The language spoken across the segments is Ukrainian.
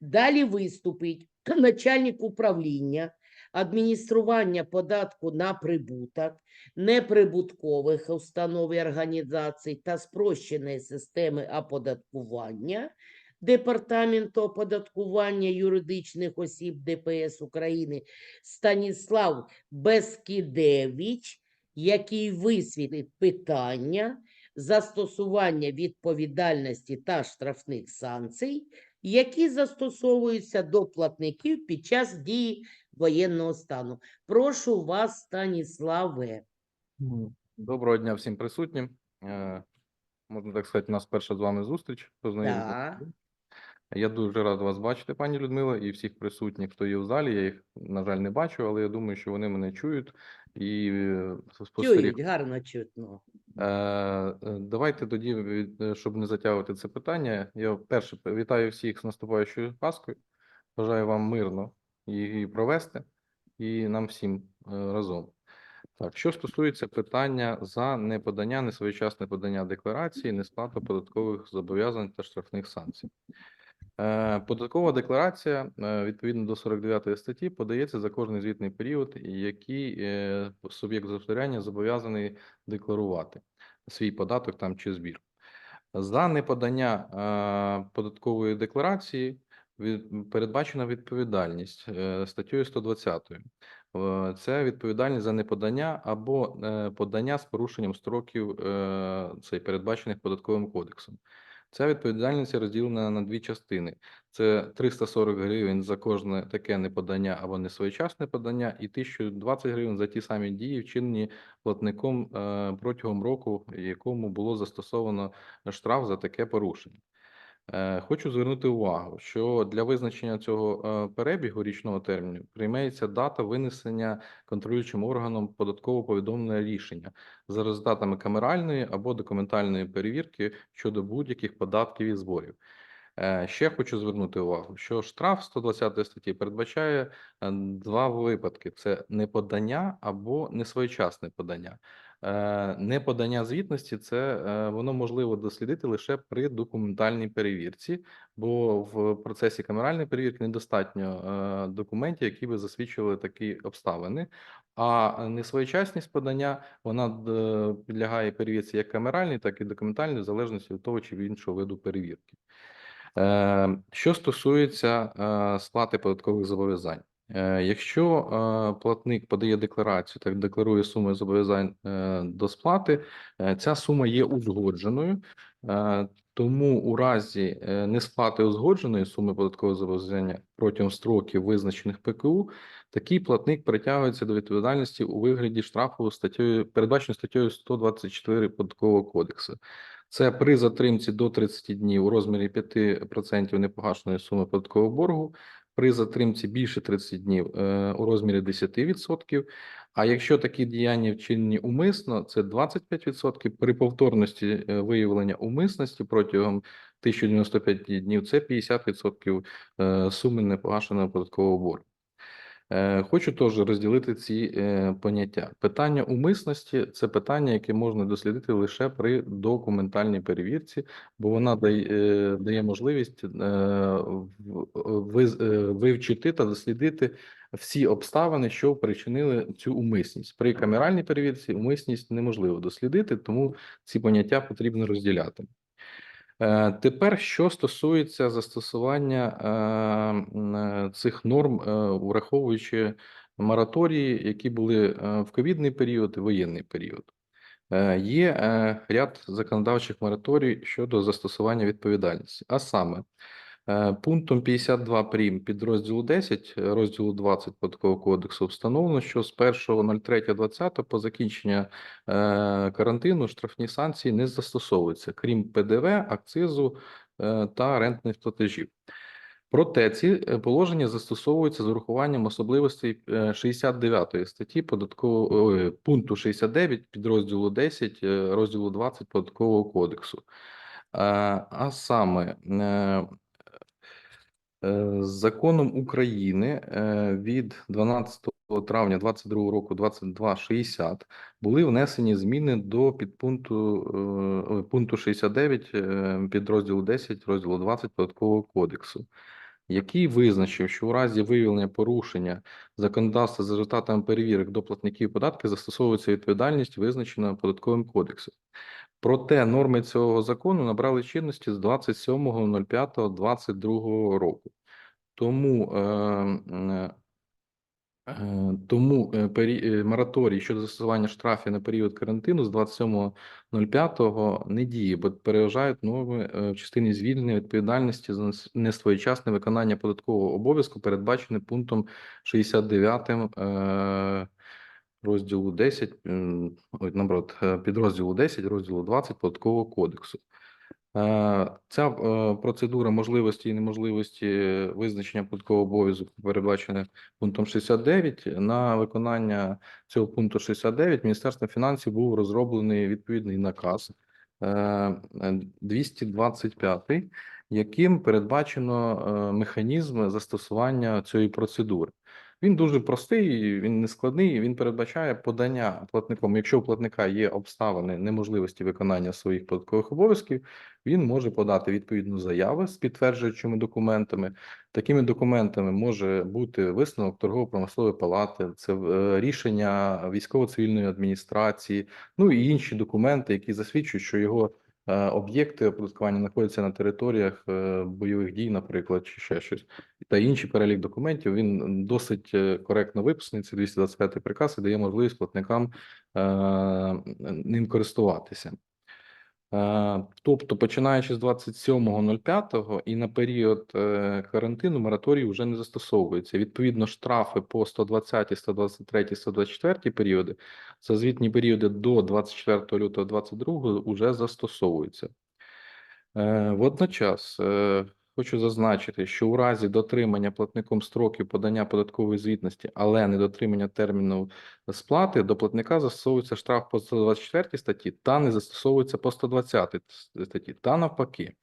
Далі виступить начальник управління адміністрування податку на прибуток неприбуткових установ і організацій та спрощеної системи оподаткування Департаменту оподаткування юридичних осіб ДПС України Станіслав Бескідевич, який висвітлить питання застосування відповідальності та штрафних санкцій, які застосовуються до платників під час дії воєнного стану. Прошу вас, Станіславе. Доброго дня всім присутнім. Е, Можна так сказати, у нас перша з вами зустріч. познайомитися. Я дуже рад вас бачити, пані Людмила, і всіх присутніх, хто є в залі. Я їх, на жаль, не бачу, але я думаю, що вони мене чують і е, спостерігають. Чують, гарно чутно. Е, е, Давайте тоді, е, щоб не затягувати це питання. Я перше вітаю всіх з наступаючою Паскою. Бажаю вам мирно її провести і нам всім разом. Так, що стосується питання за неподання, несвоєчасне подання декларації, несплату податкових зобов'язань та штрафних санкцій. Е, Податкова декларація е, відповідно до 49 статті подається за кожний звітний період, який е, суб'єкт господарювання зобов'язаний декларувати свій податок там чи збір. За неподання податкової декларації передбачена відповідальність статтею 120. Е, Це відповідальність за неподання або подання з порушенням строків цей передбачених податковим кодексом. Ця відповідальність розділена на дві частини: це 340 гривень за кожне таке неподання або несвоєчасне подання, і 1020 гривень за ті самі дії, вчинені платником е, протягом року, якому було застосовано штраф за таке порушення. Е, Хочу звернути увагу, що для визначення цього е, перебігу річного терміну приймається дата винесення контролюючим органом податково повідомленого рішення за результатами камеральної або документальної перевірки щодо будь-яких податків і зборів. Е, Ще хочу звернути увагу, що штраф 120 статті передбачає два випадки: це неподання або несвоєчасне подання. Е, Неподання звітності це е, воно можливо дослідити лише при документальній перевірці, бо в процесі камеральної перевірки недостатньо е, документів, які би засвідчували такі обставини. А несвоєчасність подання вона підлягає перевірці як камеральній, так і документальній, в залежності від того чи іншого виду перевірки. Що стосується сплати податкових зобов'язань, якщо е, платник подає декларацію, так декларує суми зобов'язань е, до сплати, е, ця сума є узгодженою, е, тому у разі е, несплати узгодженої суми податкового зобов'язання протягом строків, визначених ПКУ, такий платник притягується до відповідальності у вигляді штрафу статтею, передбаченою статтею 124 податкового кодексу. Це при затримці до 30 днів у розмірі 5% непогашеної суми податкового боргу, при затримці більше 30 днів е, у розмірі 10%. А якщо такі діяння вчинені умисно, це 25%. При повторності е, виявлення умисності протягом 1095 днів це 50% е, суми непогашеного податкового боргу. Е, Хочу теж розділити ці е, поняття. Питання умисності це питання, яке можна дослідити лише при документальній перевірці, бо вона дає, е, можливість вивчити та дослідити всі обставини, що причинили цю умисність. При камеральній перевірці умисність неможливо дослідити, тому ці поняття потрібно розділяти. Е, Тепер, що стосується застосування е, е, цих норм, враховуючи мораторії, які були в ковідний період і воєнний період, є ряд законодавчих мораторій щодо застосування відповідальності, а саме Пунктом 52 прим. підрозділу 10 е, розділу 20 Податкового кодексу встановлено, що з 1.03.20 по закінчення е, карантину штрафні санкції не застосовуються, крім ПДВ, акцизу е, та рентних платежів. Проте ці е, положення застосовуються з урахуванням особливостей е, 69 статті податкового пункту 69 підрозділу 10 е, розділу 20 Податкового кодексу. Е, А саме е, Е, Законом України е, від 12 травня 2022 року 2260 були внесені зміни до підпункту е, пункту 69 е, підрозділу 10 розділу 20 Податкового кодексу. який визначив, що у разі виявлення порушення законодавства за результатами перевірок до платників податків застосовується відповідальність, визначена податковим кодексом. Проте норми цього закону набрали чинності з 27.05.22 року. Тому, е, м, е, тому е, пері- е, мораторій щодо застосування штрафів на період карантину з 27.05 не діє, бо переважають норми е, в частині звільнення відповідальності за несвоєчасне виконання податкового обов'язку, передбачене пунктом 69 е, розділу 10, м, ой, наоборот, е, підрозділу 10, розділу 20 Податкового кодексу. Е, Ця е, процедура можливості і неможливості визначення податкового обов'язку передбачена пунктом 69. На виконання цього пункту 69 Міністерством фінансів був розроблений відповідний наказ е, е, 225, яким передбачено механізм застосування цієї процедури. Він дуже простий, він не складний. Він передбачає подання платником. Якщо у платника є обставини неможливості виконання своїх податкових обов'язків, він може подати відповідну заяву з підтверджуючими документами. Такими документами може бути висновок торгово-промислової палати, це е, рішення військово-цивільної адміністрації, ну і інші документи, які засвідчують, що його об'єкти оподаткування знаходяться на територіях е, бойових дій, наприклад, чи ще щось. Та інший перелік документів він досить е, коректно виписаний. Це 225 приказ і дає можливість платникам е, ним користуватися. Е, Тобто, починаючи з 27.05 і на період е, карантину мораторій вже не застосовується. Відповідно, штрафи по 120, 123, 124 періоди за звітні періоди до 24 лютого 2022 вже застосовуються. Е, Водночас хочу зазначити, що у разі дотримання платником строків подання податкової звітності, але не дотримання терміну сплати, до платника застосовується штраф по 124 статті та не застосовується по 120 статті, та навпаки.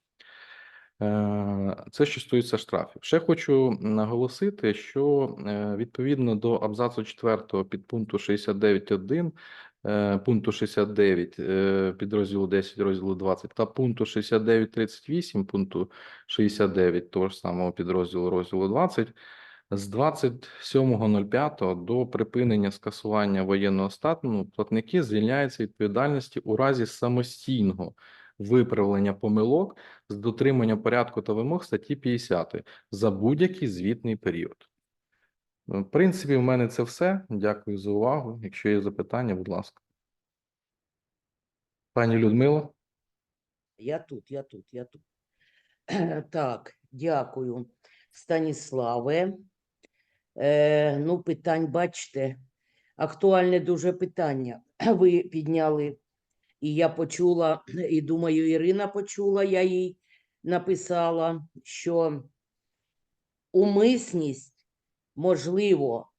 Е, Це що стосується штрафів. Ще хочу наголосити, що е, відповідно до абзацу 4 підпункту 69.1 е, пункту 69 е, підрозділу 10 розділу 20 та пункту 69.38 пункту 69 того ж самого підрозділу розділу 20 з 27.05 до припинення скасування воєнного стану платники звільняються відповідальності у разі самостійного виправлення помилок з дотримання порядку та вимог статті 50 за будь-який звітний період. В принципі, в мене це все. Дякую за увагу. Якщо є запитання, будь ласка. Пані Людмило. Я тут, я тут, я тут. Так, дякую, Станіславе. Е, ну, питань, бачите, актуальне дуже питання. Ви підняли, і я почула, і думаю, Ірина почула, я їй написала, що умисність можливо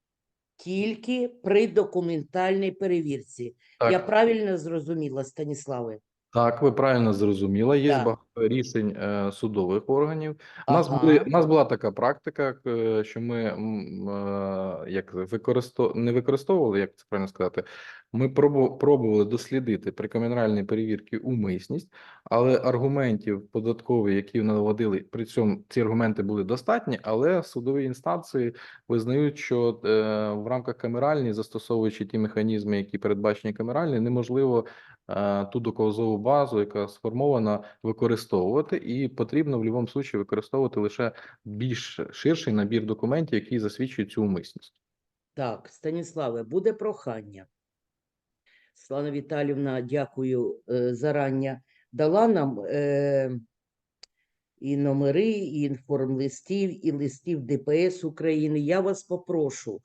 тільки при документальній перевірці. Я правильно зрозуміла, Станіславе? Так, ви правильно зрозуміла. Є Так. багато рішень е, судових органів. У нас були Ага. у нас була така практика, е, що ми м, е, як використов... не використовували, як це правильно сказати. Ми пробу- пробували дослідити при кримінальній перевірці умисність, але аргументів податкових, які наводили, при цьому ці аргументи були достатні, але судові інстанції визнають, що е, в рамках камеральні, застосовуючи ті механізми, які передбачені камеральні, неможливо ту доказову базу, яка сформована, використовувати, і потрібно в будь-якому випадку використовувати лише більш ширший набір документів, які засвідчують цю умисність. Так, Станіславе, буде прохання. Слава Віталівна, дякую е, зарання. Дала нам е, і номери, і інформлистів, і листів ДПС України. Я вас попрошу.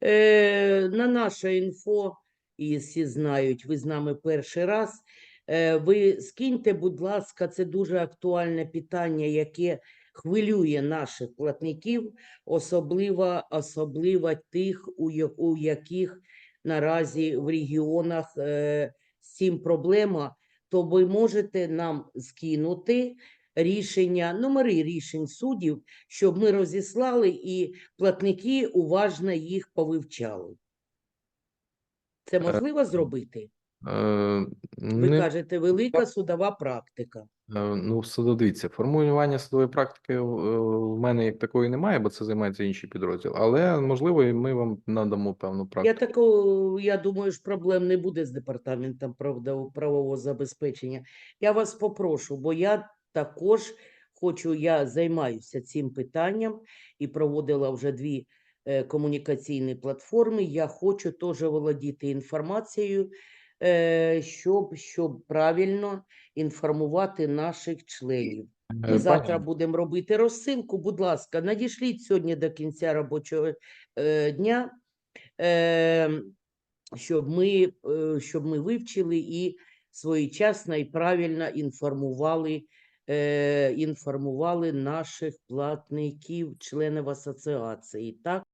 Е, на наше інфо, і всі знають, ви з нами перший раз. Е, ви скиньте, будь ласка, це дуже актуальне питання, яке хвилює наших платників, особливо, особливо тих, у, яких наразі в регіонах е, з цим проблема, то ви можете нам скинути рішення, номери рішень суддів, щоб ми розіслали і платники уважно їх повивчали. Це можливо зробити? Е, Ви не кажете, велика судова практика. Е, Ну, судо- дивіться, формулювання судової практики е, в мене як такої немає, бо це займається інший підрозділ. Але можливо, і ми вам надамо певну Я практику. я думаю, ж проблем не буде з департаментом правда- правового забезпечення. Я вас попрошу, бо я також хочу, я займаюся цим питанням і проводила вже дві е, комунікаційні платформи. Я хочу теж володіти інформацією, щоб, щоб правильно інформувати наших членів. Ми Е, завтра будемо робити розсилку. Будь ласка, надішліть сьогодні до кінця робочого дня, щоб, ми, щоб ми вивчили і своєчасно і правильно інформували, інформували наших платників, членів асоціації. Так?